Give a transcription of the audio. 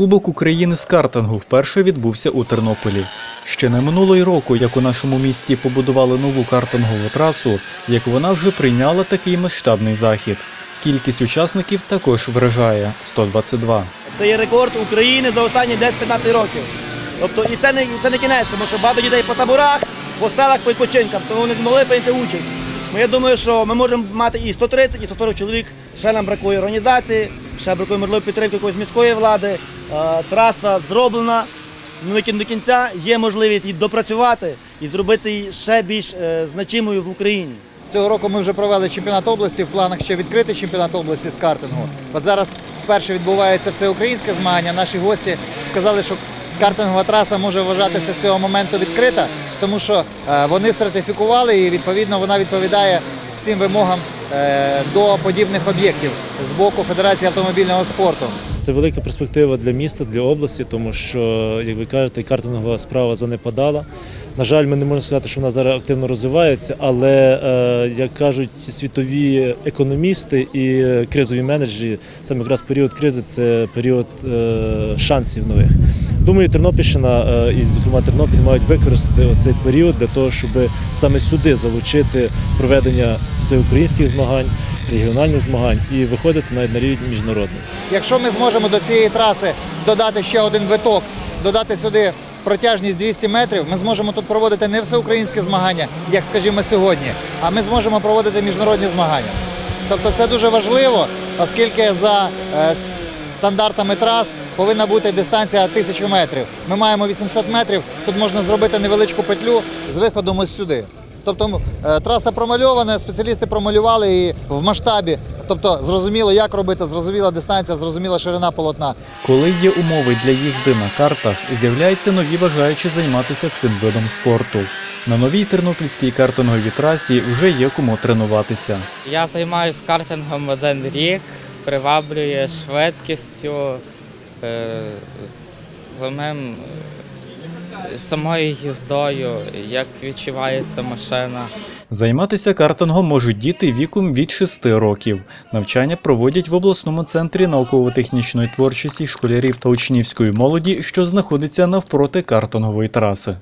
Кубок України з картингу вперше відбувся у Тернополі. Ще не минулого року, як у нашому місті побудували нову картингову трасу, як вона вже прийняла такий масштабний захід. Кількість учасників також вражає 122. Це є рекорд України за останні 10-15 років. Тобто і це не, це не кінець, тому що багато дітей по таборах, по селах, по відпочинкам, тому вони змогли прийняти участь. Ну, я думаю, що ми можемо мати і 130, і 140 чоловік. Ще нам бракує організації, ще бракує можливо підтримки якоїсь міської влади. Е, Траса зроблена. Ну, до кінця є можливість її допрацювати і зробити її ще більш е, значимою в Україні. Цього року ми вже провели чемпіонат області, в планах ще відкрити чемпіонат області з картингу. От зараз вперше відбувається всеукраїнське змагання. Наші гості сказали, що картингова траса може вважатися з цього моменту відкрита, тому що е, вони сертифікували і відповідно вона відповідає всім вимогам до подібних об'єктів з боку Федерації автомобільного спорту. Це велика перспектива для міста, для області, тому що, як ви кажете, картингова справа занепадала. На жаль, ми не можемо сказати, що вона зараз активно розвивається, але е, як кажуть світові економісти і кризові менеджери, саме якраз період кризи це період е, шансів нових. Думаю, Тернопільщина е, і, зокрема, Тернопіль мають використати цей період для того, щоб саме сюди залучити проведення всеукраїнських змагань, регіональних змагань і виходити навіть на рівень міжнародний. Якщо ми зможемо до цієї траси додати ще один виток, додати сюди протяжність 200 метрів, ми зможемо тут проводити не всеукраїнське змагання, як скажімо сьогодні, а ми зможемо проводити міжнародні змагання. Тобто це дуже важливо, оскільки за е, стандартами трас повинна бути дистанція 1000 метрів. Ми маємо 800 метрів, тут можна зробити невеличку петлю з виходом ось сюди. Тобто е, траса промальована, спеціалісти промалювали її в масштабі. Тобто зрозуміло, як робити, зрозуміла дистанція, зрозуміла ширина полотна. Коли є умови для їзди на картах, з'являються нові бажаючі займатися цим видом спорту. На новій тернопільській картинговій трасі вже є кому тренуватися. Я займаюся картингом один рік, приваблює швидкістю, е, самим, самою їздою, як відчувається машина. Займатися картингом можуть діти віком від 6 років. Навчання проводять в обласному центрі науково-технічної творчості школярів та учнівської молоді, що знаходиться навпроти картингової траси.